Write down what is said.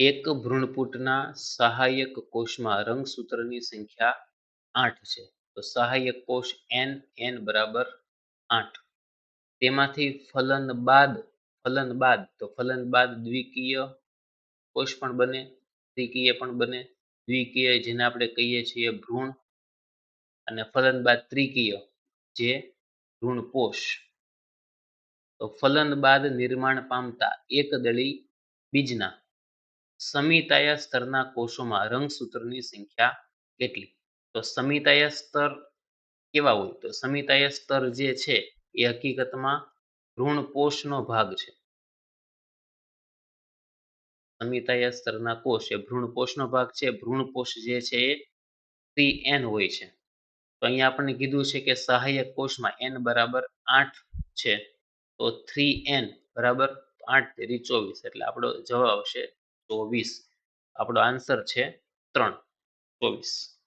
એક ભ્રૂણપૂટના સહાયક કોષમાં રંગસૂત્રની સંખ્યા આઠ છે. તો સહાયક કોષ એન એન બરાબર આઠ. તેમાંથી ફલન બાદ ફલન બાદ, તો ફલન બાદ દ્વિકીય કોષ પણ બને, દ્વિકીય પણ બને. દ્વિકીય જેને આપણે કહીએ છીએ ભ્રૂણ અને ફલન બાદ ત્રિકીય જે ભ્રૂણકોષ. તો ફલન બાદ નિર્માણ પામતા એકદળી બીજના સમિતાય સ્તરના કોષોમાં રંગસૂત્રની સંખ્યા કેટલી? તો સમિતાય સ્તર કેવા હોય? તો સમિતાય સ્તર જે છે, એ હકીકતમાં ભ્રૂણપોષનો ભાગ છે. સમિતાય સ્તરના કોષ, એ ભ્રૂણકોષનો ભાગ છે. ભ્રૂણકોષ જે છે, એ થ્રી એન હોય છે. તો અહીંયા આપણને કીધું છે કે સહાયક કોષમાં એન બરાબર આઠ છે. તો થ્રી એન બરાબર આઠ તેરી ચોવીસ. એટલે આપણો જવાબ આવશે ચોવીસ. આપણો આન્સર છે ત્રણ. ચોવીસ.